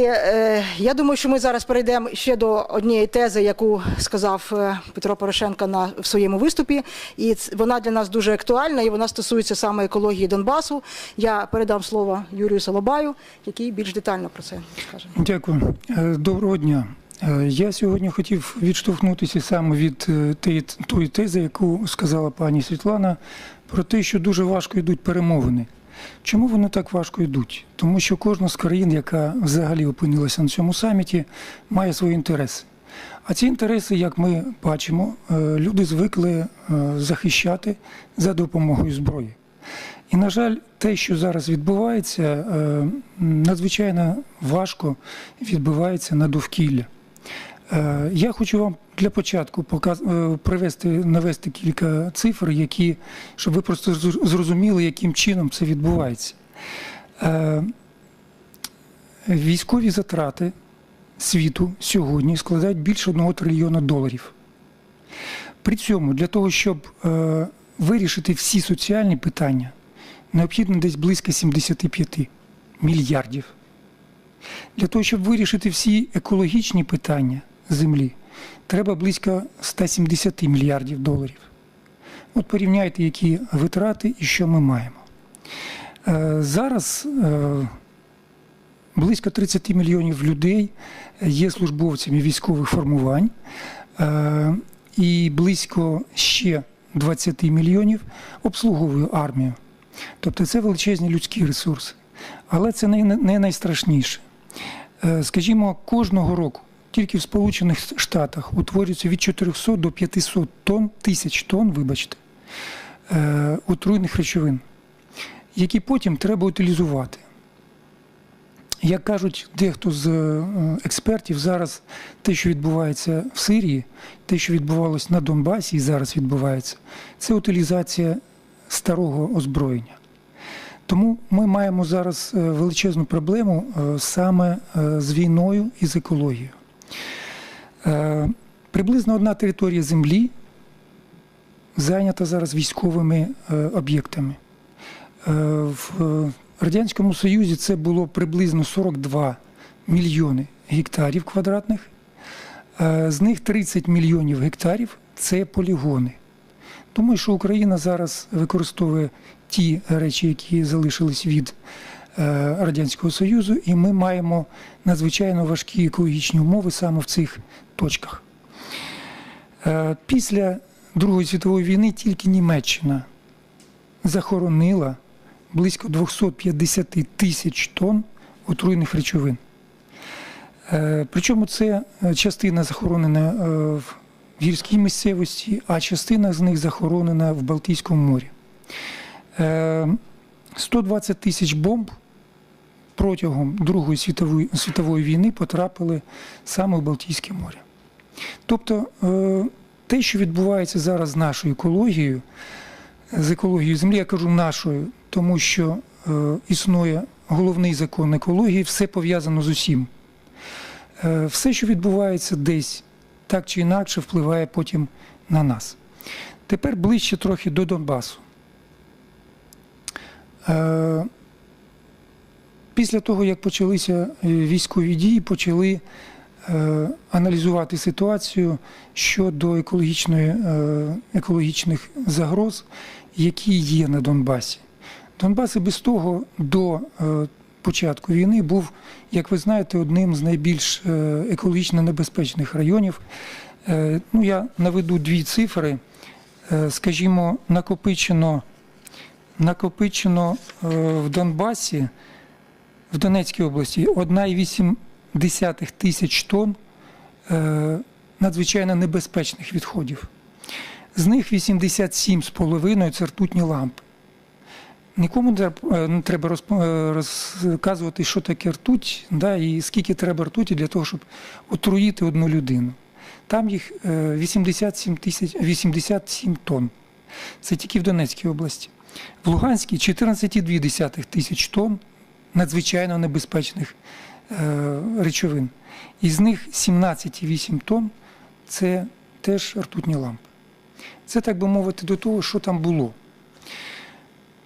Е, Я думаю, що ми зараз перейдемо ще до однієї тези, яку сказав е, Петро Порошенко на в своєму виступі, і вона для нас дуже актуальна, і вона стосується саме екології Донбасу. Я передам слово Юрію Солобаю, який більш детально про це скаже. Дякую. Е, Доброго дня. Е, Я сьогодні хотів відштовхнутися саме від е, тої тези, яку сказала пані Світлана, про те, що дуже важко йдуть перемовини. Чому вони так важко йдуть? Тому що кожна з країн, яка взагалі опинилася на цьому саміті, має свої інтереси. А ці інтереси, як ми бачимо, е, люди звикли е, захищати за допомогою зброї. І, на жаль, те, що зараз відбувається, е, надзвичайно важко відбувається на довкілля. Я хочу вам для початку показ- е, привести, навести кілька цифр, які, щоб ви просто зрозуміли, яким чином це відбувається. Е, Військові затрати світу сьогодні складають більше 1 трильйона доларів. При цьому для того, щоб е, вирішити всі соціальні питання, необхідно десь близько 75 мільярдів. Для того, щоб вирішити всі екологічні питання землі, треба близько 170 мільярдів доларів. От порівняйте, які витрати і що ми маємо. Е, Зараз е, близько 30 мільйонів людей є службовцями військових формувань, е, і близько ще 20 мільйонів обслуговує армію. Тобто це величезні людські ресурси. Але це не, найстрашніше. Скажімо, кожного року тільки в Сполучених Штатах утворюється від 400 до 500 тонн, тисяч тонн, вибачте, е, отруйних речовин, які потім треба утилізувати. Як кажуть дехто з е, експертів, зараз те, що відбувається в Сирії, те, що відбувалося на Донбасі і зараз відбувається, це утилізація старого озброєння. Тому ми маємо зараз е, величезну проблему саме з війною і з екологією. Е, Приблизно одна територія землі зайнята зараз військовими е, об'єктами. Е, В Радянському Союзі це було приблизно 42 мільйони гектарів квадратних. З них 30 мільйонів гектарів це полігони. Думаю, що Україна зараз використовує ті речі, які залишились від Радянського Союзу, і ми маємо надзвичайно важкі екологічні умови саме в цих точках. Е, Після Другої світової війни тільки Німеччина захоронила близько 250 тисяч тонн отруйних речовин. Е, Причому це е, частина захоронена е, в гірській місцевості, а частина з них захоронена в Балтійському морі. Е, 120 тисяч бомб протягом Другої світової, світової війни потрапили саме в Балтійське море. Тобто е, те, що відбувається зараз з нашою екологією, з екологією землі, я кажу нашою, тому що е, існує головний закон екології, все пов'язано з усім. Е, все, що відбувається десь, так чи інакше, впливає потім на нас. Тепер ближче трохи до Донбасу. Після того, як почалися е, військові дії, почали е, аналізувати ситуацію щодо е, екологічних загроз, які є на Донбасі. Донбас і без того до початку війни був, як ви знаєте, одним з найбільш екологічно небезпечних районів. Ну, я наведу дві цифри. Скажімо, накопичено, накопичено в Донбасі, в Донецькій області 1,8 тисяч тонн е, надзвичайно небезпечних відходів. З них 87,5 це ртутні лампи. Нікому не треба- е, треба е, розказувати, що таке ртуть, да, і скільки треба ртуті для того, щоб отруїти одну людину. Там їх е, 87 тисяч 87 тонн. Це тільки в Донецькій області. В Луганській 14,2 тисяч тонн надзвичайно небезпечних е, речовин. Із них 17,8 тонн це теж ртутні лампи. Це, так би мовити, до того, що там було.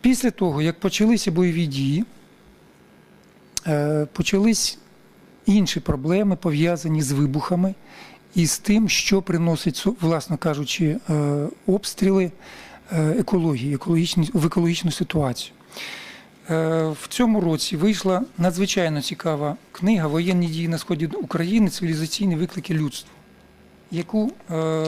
Після того, як почалися бойові дії, е, почались інші проблеми пов'язані з вибухами і з тим, що приносить, власно кажучи, е, обстріли екології, в екологічну ситуацію. Е, В цьому році вийшла надзвичайно цікава книга Воєнні дії на сході України цивілізаційні виклики людства, яку е,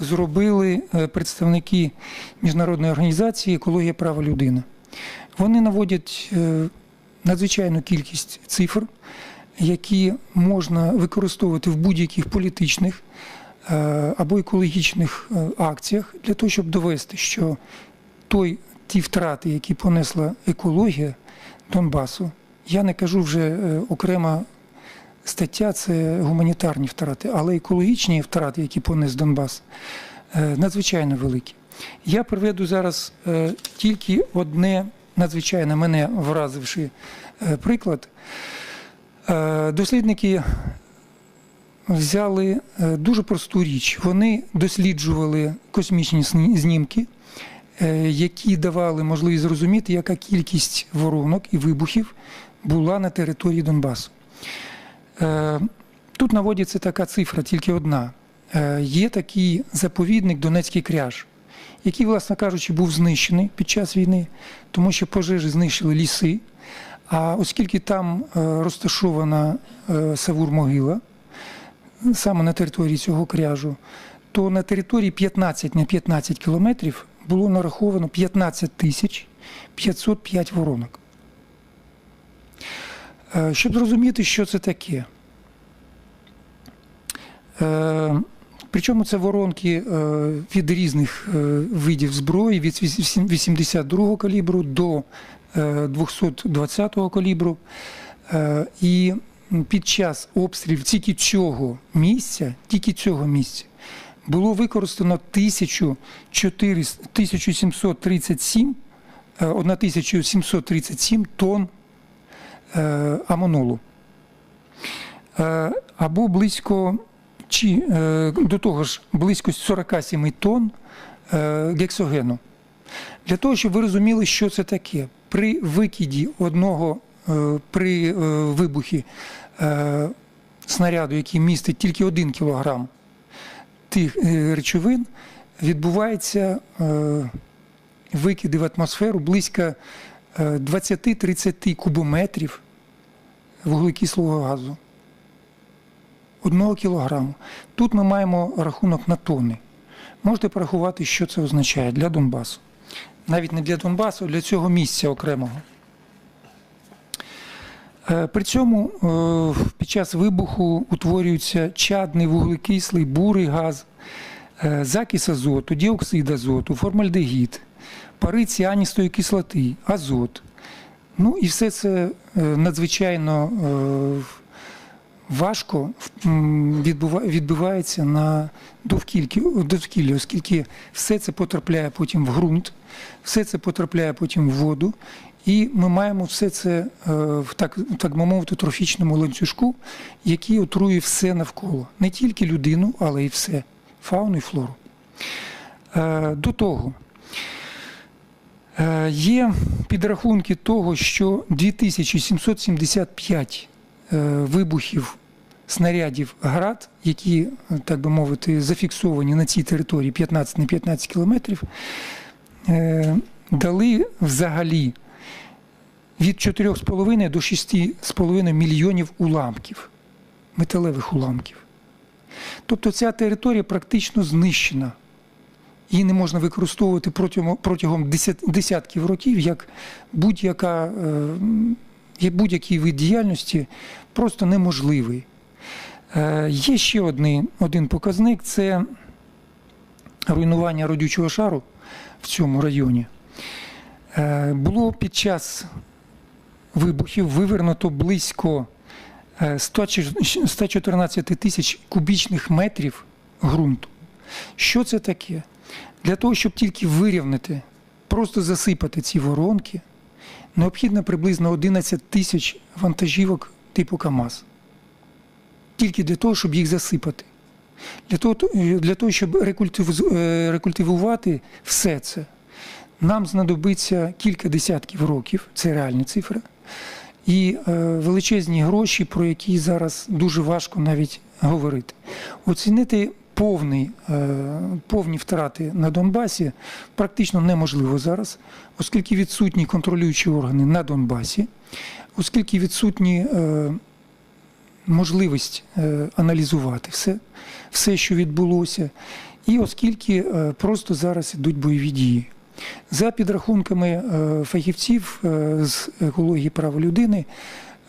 зробили е, представники міжнародної організації Екологія права людини. Вони наводять надзвичайну кількість цифр, які можна використовувати в будь-яких політичних або екологічних акціях для того, щоб довести, що той, ті втрати, які понесла екологія Донбасу, я не кажу вже е, окрема стаття, це гуманітарні втрати, але екологічні втрати, які понес Донбас, е, надзвичайно великі. Я приведу зараз е, тільки одне надзвичайно мене вразивши приклад. Дослідники взяли дуже просту річ. Вони досліджували космічні знімки, які давали можливість зрозуміти, яка кількість воронок і вибухів була на території Донбасу. Е, Тут наводиться така цифра, тільки одна. Е, Є такий заповідник Донецький кряж, який, власне кажучи, був знищений під час війни, тому що пожежі знищили ліси. А оскільки там е, розташована е, Савур-могила, саме на території цього кряжу, то на території 15 на 15 кілометрів було нараховано 15 тисяч 505 воронок. Е, Щоб зрозуміти, що це таке. Е, Причому це воронки е, від різних видів зброї, від 82 калібру до е, 220 калібру. І під час обстрілів тільки цього місця, тільки цього місця, було використано 1737, е, 1737 тонн е, амонолу. Е, Або близько чи е, до того ж близько 47 тонн е, гексогену. Для того, щоб ви розуміли, що це таке. При викиді одного е, при е, вибухі е, снаряду, який містить тільки 1 кілограм тих е, речовин, відбувається е, викиди в атмосферу близько е, 20-30 кубометрів вуглекислого газу. Одного кілограму. Тут ми маємо рахунок на тонни. Можете порахувати, що це означає для Донбасу. Навіть не для Донбасу, а для цього місця окремого. Е, При цьому е, під час вибуху утворюється чадний вуглекислий бурий газ, е, закис азоту, діоксид азоту, формальдегід, пари ціаністої кислоти, азот. Ну і все це надзвичайно важко відбувається на довкіллі, оскільки все це потрапляє потім в ґрунт, все це потрапляє потім в воду, і ми маємо все це е, в так, так би мовити, трофічному ланцюжку, який отрує все навколо, не тільки людину, але й все, фауну і флору. Е, До того. Е, Є підрахунки того, що 2775 е, вибухів снарядів град, які, так би мовити, зафіксовані на цій території 15 на 15 кілометрів, дали взагалі від 4,5 до 6,5 мільйонів уламків, металевих уламків. Тобто ця територія практично знищена. Її не можна використовувати протягом, протягом десятків років як будь-яка, е, як будь-який вид діяльності просто неможливий. Е, Є ще один, один показник це руйнування родючого шару в цьому районі. Е, Було під час вибухів вивернуто близько е, 100 чи- 114 тисяч кубічних метрів ґрунту. Що це таке? Для того, щоб тільки вирівнити, просто засипати ці воронки, необхідно приблизно 11 тисяч вантажівок типу КАМАЗ. Тільки для того, щоб їх засипати. Для того, для того щоб е, рекультивувати все це, нам знадобиться кілька десятків років, це реальні цифри. і е, величезні гроші, про які зараз дуже важко навіть говорити. Оцінити повний, е, повні втрати на Донбасі практично неможливо зараз, оскільки відсутні контролюючі органи на Донбасі, оскільки відсутні е, можливість аналізувати все, все, що відбулося, і оскільки просто зараз ідуть бойові дії. За підрахунками е, фахівців е, з екології прав людини,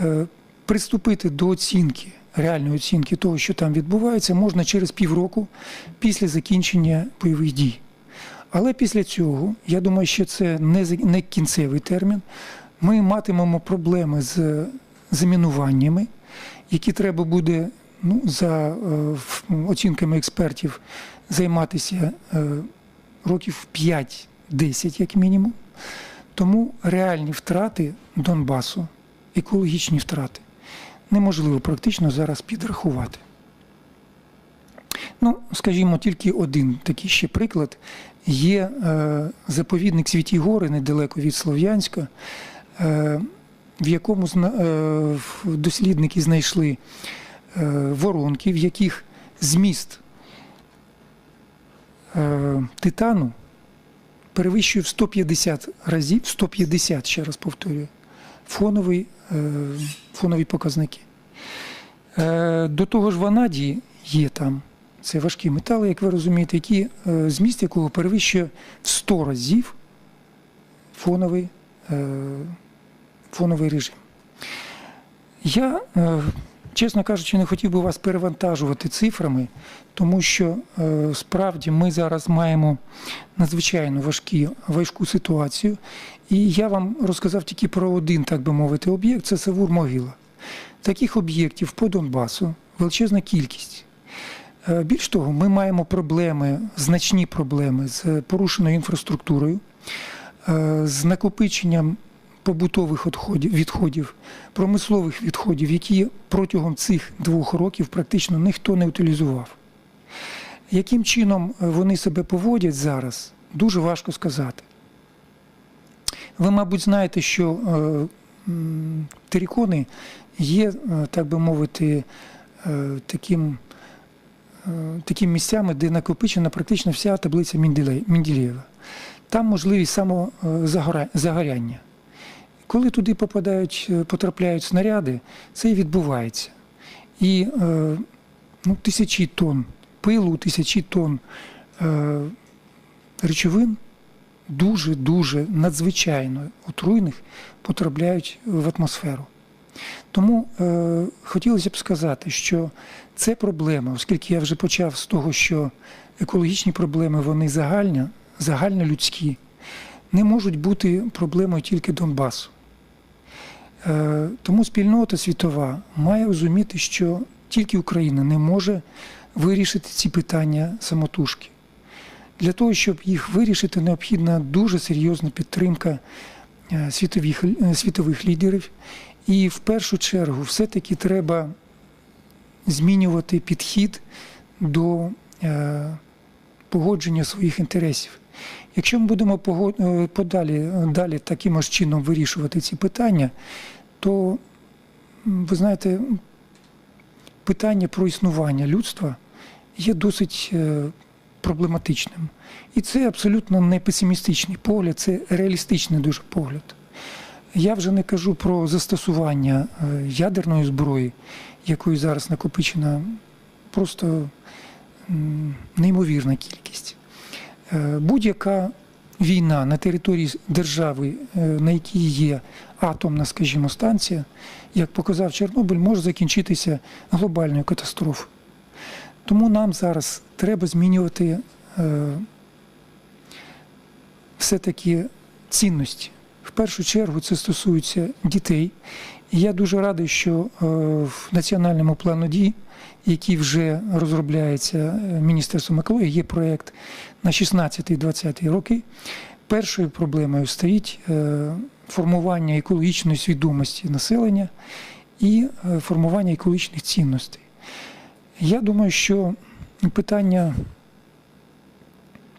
е, приступити до оцінки, реальної оцінки того, що там відбувається, можна через півроку після закінчення бойових дій. Але після цього, я думаю, що це не кінцевий термін. Ми матимемо проблеми з замінуваннями, які треба буде ну, за оцінками експертів займатися років 5. 10 як мінімум. Тому реальні втрати Донбасу, екологічні втрати, неможливо практично зараз підрахувати. Ну, скажімо, тільки один такий ще приклад. Є е, заповідник Світі Гори недалеко від Слов'янська, е, в якому е, дослідники знайшли е, воронки, в яких зміст е, титану перевищує в 150 разів, 150, ще раз повторюю, фоновий, е, фонові показники. Е, До того ж, ванадії є там. Це важкі метали, як ви розумієте, які, е, зміст якого перевищує в 100 разів фоновий, фоновий режим. Я, чесно кажучи, не хотів би вас перевантажувати цифрами, тому що е, справді ми зараз маємо надзвичайно важкі, важку ситуацію. І я вам розказав тільки про один, так би мовити, об'єкт це Савур Могила. Таких об'єктів по Донбасу величезна кількість. Е, Більш того, ми маємо проблеми, значні проблеми з порушеною інфраструктурою, е, з накопиченням побутових відходів, відходів, промислових відходів, які протягом цих двох років практично ніхто не утилізував. Яким чином е, вони себе поводять зараз, дуже важко сказати. Ви, мабуть, знаєте, що е, терикони є, е, так би мовити, таким, е, таким місцями, де накопичена практично вся таблиця Менделєєва. Там можливість самозагоряння. Коли туди попадають, е, потрапляють снаряди, це і відбувається. І е, ну, тисячі тонн пилу, тисячі тонн е, речовин дуже-дуже надзвичайно отруйних потрапляють в атмосферу. Тому е, хотілося б сказати, що це проблема, оскільки я вже почав з того, що екологічні проблеми вони загальні, загальнолюдські, не можуть бути проблемою тільки Донбасу. Е, тому спільнота світова має розуміти, що тільки Україна не може вирішити ці питання самотужки. Для того, щоб їх вирішити, необхідна дуже серйозна підтримка е, світових, е, світових лідерів. І в першу чергу все-таки треба змінювати підхід до погодження своїх інтересів. Якщо ми будемо подалі, далі таким чином вирішувати ці питання, то ви знаєте, питання про існування людства є досить е, проблематичним. І це абсолютно не песимістичний погляд, це реалістичний дуже погляд. Я вже не кажу про застосування е, ядерної зброї, якої зараз накопичена просто неймовірна кількість. Е, Будь-яка війна на території держави, е, на якій є атомна, скажімо, станція, як показав Чорнобиль, може закінчитися глобальною катастрофою. Тому нам зараз треба змінювати е, все-таки цінності. В першу чергу це стосується дітей. Я дуже радий, що е, в національному плану дій, який вже розробляється е, Міністерством екології, є проєкт на 16-20 роки. Першою проблемою стоїть е, формування екологічної свідомості населення і формування екологічних цінностей. Я думаю, що питання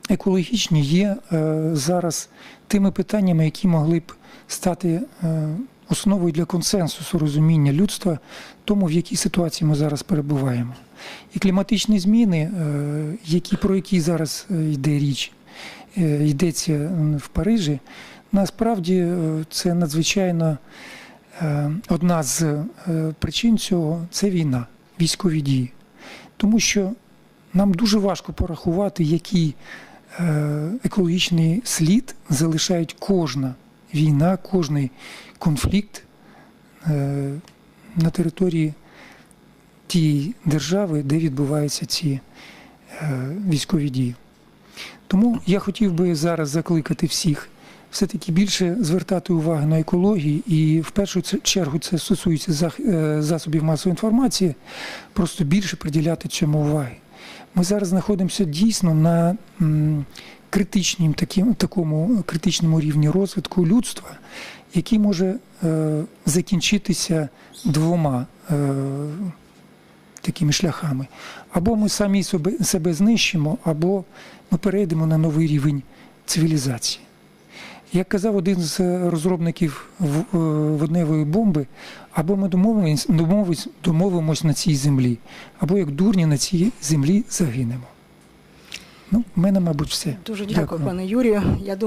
екологічні є зараз тими питаннями, які могли б стати основою для консенсусу розуміння людства тому, в якій ситуації ми зараз перебуваємо. І кліматичні зміни, е, які, про які зараз е, йде річ, е, йдеться в Парижі, насправді це надзвичайно одна з причин цього це війна, військові дії. Тому що нам дуже важко порахувати, який екологічний слід залишають кожна війна, кожний конфлікт е, на території тієї держави, де відбуваються ці е, військові дії. Тому я хотів би зараз закликати всіх все-таки більше звертати увагу на екологію, і в першу чергу це стосується е, засобів масової інформації, просто більше приділяти цьому уваги. Ми зараз знаходимося дійсно на критичнім, таким, такому критичному рівні розвитку людства, який може е, закінчитися двома е, такими шляхами. Або ми самі себе, себе знищимо, або ми перейдемо на новий рівень цивілізації. Як казав один з е, розробників е, водневої бомби, або ми домовимось, домовимось на цій землі, або як дурні на цій землі загинемо. Ну, в мене, мабуть, все. Дуже дякую, Дякую. пане Юрію. Я думаю.